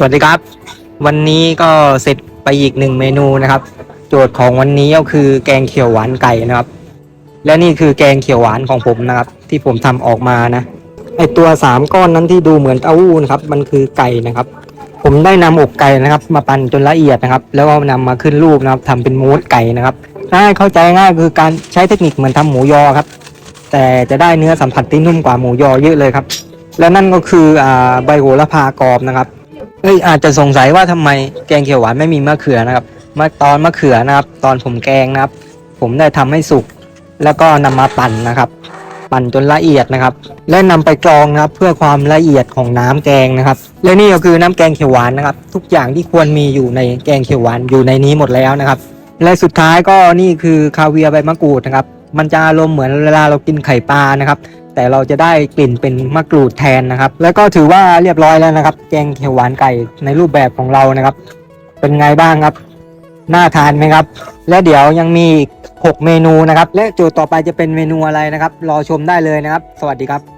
สวัสดีครับ วันนี้ก็เสร็จไปอีกหนึ่งเมนูนะครับ โจทย์ของวันนี้ก็คือแกงเขียวหวานไก่นะครับ และนี่คือแกงเขียวหวานของผมนะครับ ที่ผมทำออกมานะไอตัวสามก้อนนั้นที่ดูเหมือนเต้าหู้นะครับ มันคือไก่นะครับ ผมได้นำอกไก่นะครับ มาปั่นจนละเอียดนะครับ แล้วก็นำมาขึ้นรูปนะครับทำเป็นมูสไก่นะครับง่ายเข้าใจง่ายคือการใช้เทคนิคเหมือนทำหมูยอครับ แต่จะได้เนื้อสัมผัสที่นุ่มกว่าหมูยอเยอะเลยครับ และนั่นก็คืออ่าใบโหระพากรอบนะครับ เอ้ยอาจจะสงสัยว่าทำไมแกงเขียวหวานไม่มีมะเขือนะครับมาตอนมะเขือนะครับ ตอนผมแกงนะครับ ผมได้ทำให้สุก แล้วก็นำมาปั่นนะครับ ปั่นจนละเอียดนะครับ และนำไปกรองนะครับ เพื่อความละเอียดของน้ำแกงนะครับ และนี่ก็คือน้ำแกงเขียวหวานนะครับ ทุกอย่างที่ควรมีอยู่ในแกงเขียวหวานอยู่ในนี้หมดแล้วนะครับ และสุดท้ายก็นี่คือคาเวียใบมะกรูดนะครับ มันจะอารมณ์เหมือนเวลาเรากินไข่ปลานะครับ แต่เราจะได้กลิ่นเป็นมะกรูดแทนนะครับ แล้วก็ถือว่าเรียบร้อยแล้วนะครับ แกงเขียวหวานไก่ในรูปแบบของเรานะครับ เป็นไงบ้างครับน่าทานไหมครับ และเดี๋ยวยังมีอีก6เมนูนะครับ และโจทย์ต่อไปจะเป็นเมนูอะไรนะครับ รอชมได้เลยนะครับ สวัสดีครับ